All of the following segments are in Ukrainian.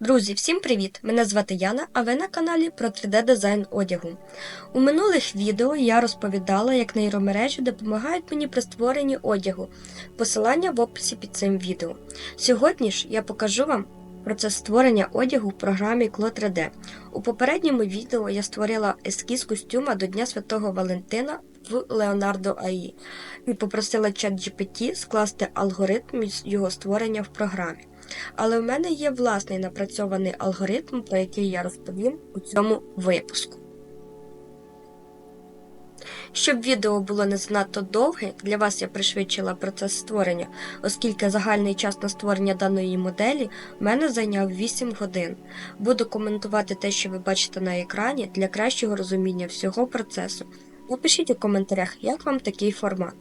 Друзі, всім привіт! Мене звати Яна, а ви на каналі про 3D дизайн одягу. У минулих відео я розповідала, як нейромережі допомагають мені при створенні одягу. Посилання в описі під цим відео. Сьогодні ж я покажу вам процес створення одягу в програмі Clo 3D. У попередньому відео я створила ескіз костюма до Дня Святого Валентина в Leonardo AI і попросила ChatGPT скласти алгоритм його створення в програмі. Але в мене є власний напрацьований алгоритм, про який я розповім у цьому випуску. Щоб відео було не занадто довге, для вас я пришвидшила процес створення, оскільки загальний час на створення даної моделі в мене зайняв 8 годин. Буду коментувати те, що ви бачите на екрані, для кращого розуміння всього процесу. Напишіть у коментарях, як вам такий формат.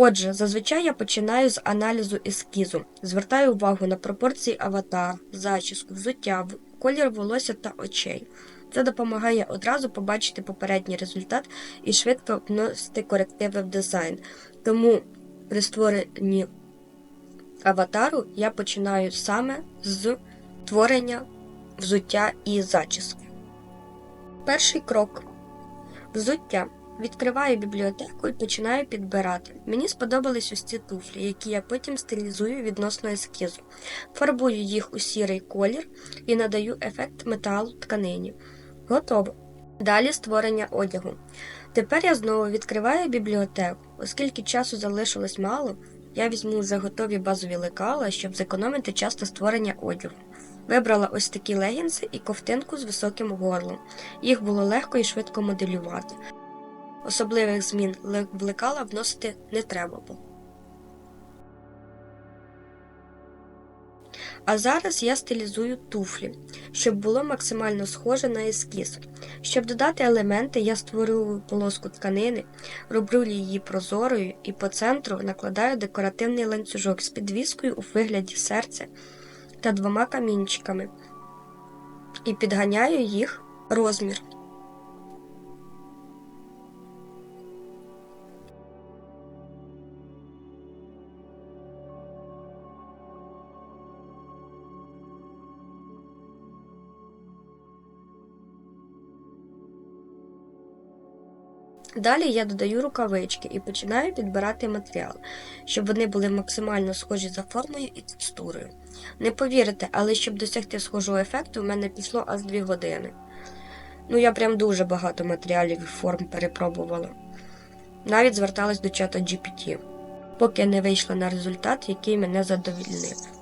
Отже, зазвичай я починаю з аналізу ескізу, звертаю увагу на пропорції аватар, зачіску, взуття, колір волосся та очей. Це допомагає одразу побачити попередній результат і швидко вносити корективи в дизайн. Тому при створенні аватару я починаю саме з творення взуття і зачіски. Перший крок взуття. Відкриваю бібліотеку і починаю підбирати. Мені сподобались ось ці туфлі, які я потім стилізую відносно ескізу. Фарбую їх у сірий колір і надаю ефект металу тканині. Готово. Далі створення одягу. Тепер я знову відкриваю бібліотеку, оскільки часу залишилось мало, я візьму вже готові базові лекала, щоб зекономити час на створення одягу. Вибрала ось такі легінси і ковтинку з високим горлом. Їх було легко і швидко моделювати. Особливих змін в лекала вносити не треба було. А зараз я стилізую туфлі, щоб було максимально схоже на ескіз. Щоб додати елементи, я створюю полоску тканини, роблю її прозорою і по центру накладаю декоративний ланцюжок з підвіскою у вигляді серця та двома камінчиками і підганяю їх розмір. Далі я додаю рукавички і починаю підбирати матеріал, щоб вони були максимально схожі за формою і текстурою. Не повірите, але щоб досягти схожого ефекту, в мене пішло аж 2 години. Ну, я прям дуже багато матеріалів і форм перепробувала. Навіть зверталась до чата GPT, поки не вийшла на результат, який мене задовільнив.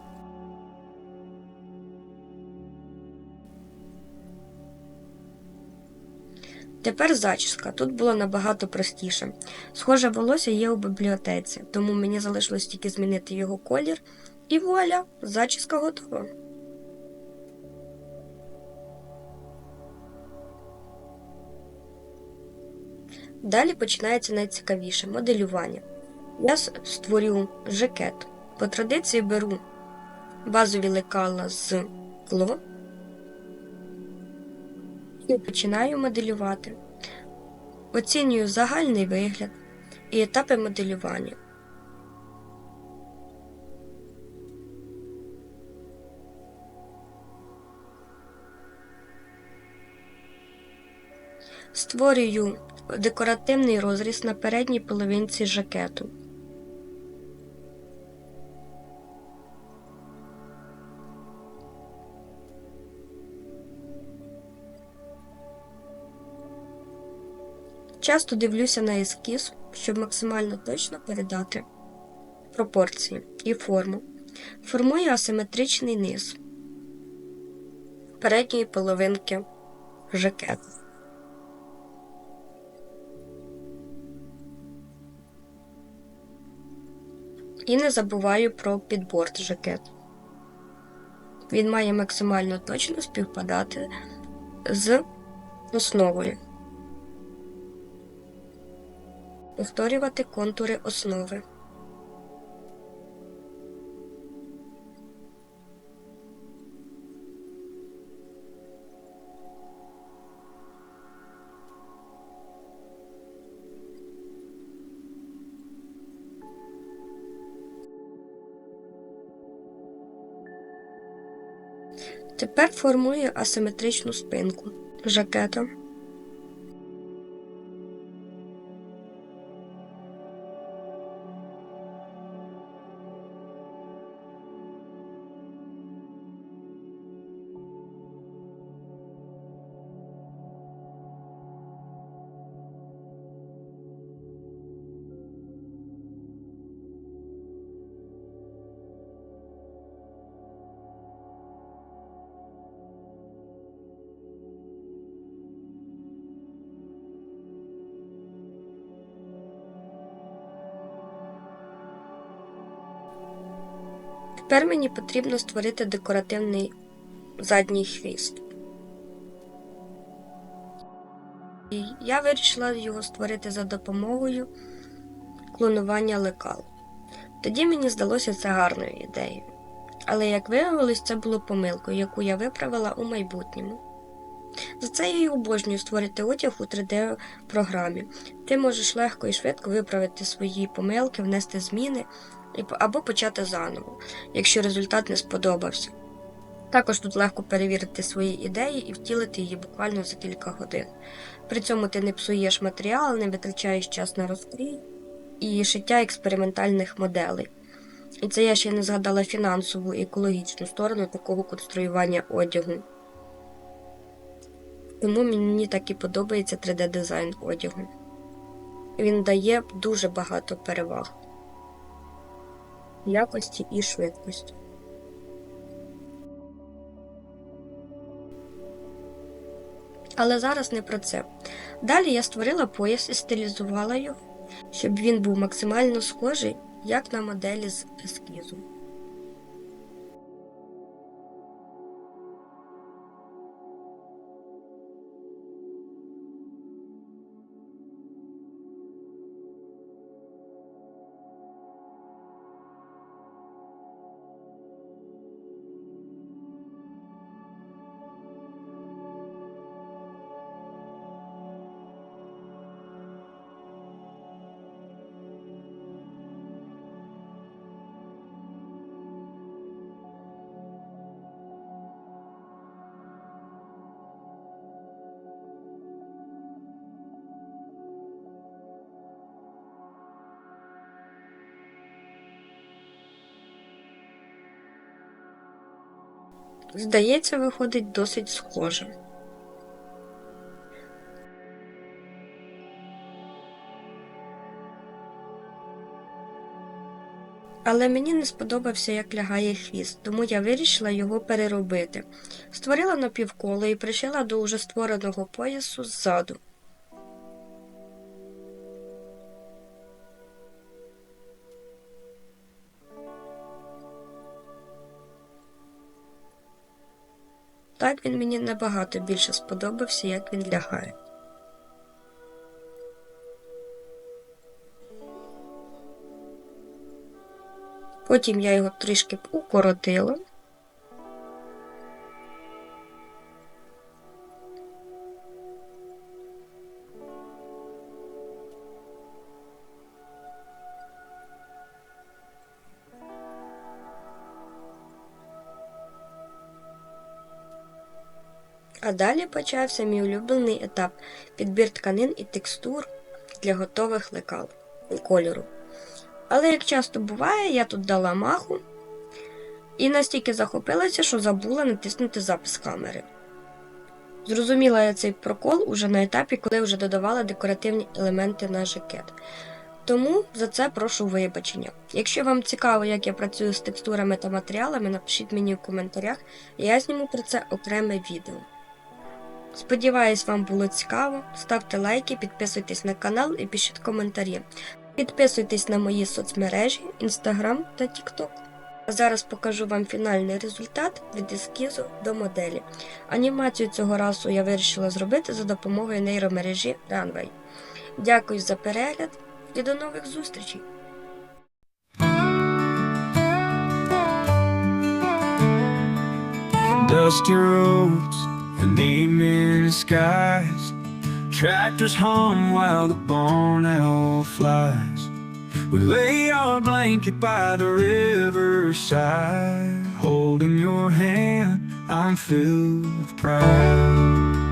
Тепер зачіска. Тут було набагато простіше. Схоже волосся є у бібліотеці, тому мені залишилось тільки змінити його колір, і вуаля, зачіска готова. Далі починається найцікавіше моделювання. Я створю жакет. По традиції беру базові лекала з кло і починаю моделювати. Оцінюю загальний вигляд і етапи моделювання. Створюю декоративний розріз на передній половинці жакету. Часто дивлюся на ескіз, щоб максимально точно передати пропорції і форму. Формую асиметричний низ передньої половинки жакету. І не забуваю про підборд жакету. Він має максимально точно співпадати з основою. Повторювати контури основи. Тепер формую асиметричну спинку жакета. Тепер мені потрібно створити декоративний задній хвіст. І я вирішила його створити за допомогою клонування лекал. Тоді мені здалося це гарною ідеєю. Але, як виявилось, це було помилкою, яку я виправила у майбутньому. За це я й обожнюю створити одяг у 3D-програмі. Ти можеш легко і швидко виправити свої помилки, внести зміни або почати заново, якщо результат не сподобався. Також тут легко перевірити свої ідеї і втілити її буквально за кілька годин. При цьому ти не псуєш матеріал, не витрачаєш час на розкрій і шиття експериментальних моделей. І це я ще не згадала фінансову і екологічну сторону такого конструювання одягу. Тому мені так і подобається 3D-дизайн одягу. Він дає дуже багато переваг якості і швидкості. Але зараз не про це. Далі я створила пояс і стилізувала його, щоб він був максимально схожий, як на моделі з ескізу. Здається, виходить досить схоже. Але мені не сподобався, як лягає хвіст, тому я вирішила його переробити. Створила напівколо і пришила до уже створеного поясу ззаду. Так він мені набагато більше сподобався, як він лягає. Потім я його трішки укоротила. А далі почався мій улюблений етап підбір тканин і текстур для готових лекал і кольору. Але, як часто буває, я тут дала маху і настільки захопилася, що забула натиснути запис камери. Зрозуміла я цей прокол уже на етапі, коли вже додавала декоративні елементи на жакет. Тому за це прошу вибачення. Якщо вам цікаво, як я працюю з текстурами та матеріалами, напишіть мені в коментарях, і я зніму про це окреме відео. Сподіваюсь, вам було цікаво. Ставте лайки, підписуйтесь на канал і пишіть коментарі. Підписуйтесь на мої соцмережі, Instagram та TikTok. А зараз покажу вам фінальний результат від ескізу до моделі. Анімацію цього разу я вирішила зробити за допомогою нейромережі Runway. Дякую за перегляд і до нових зустрічей! Dusty roads and evening skies. Tractors hum while the barn owl flies. We lay our blanket by the riverside, holding your hand. I'm filled with pride.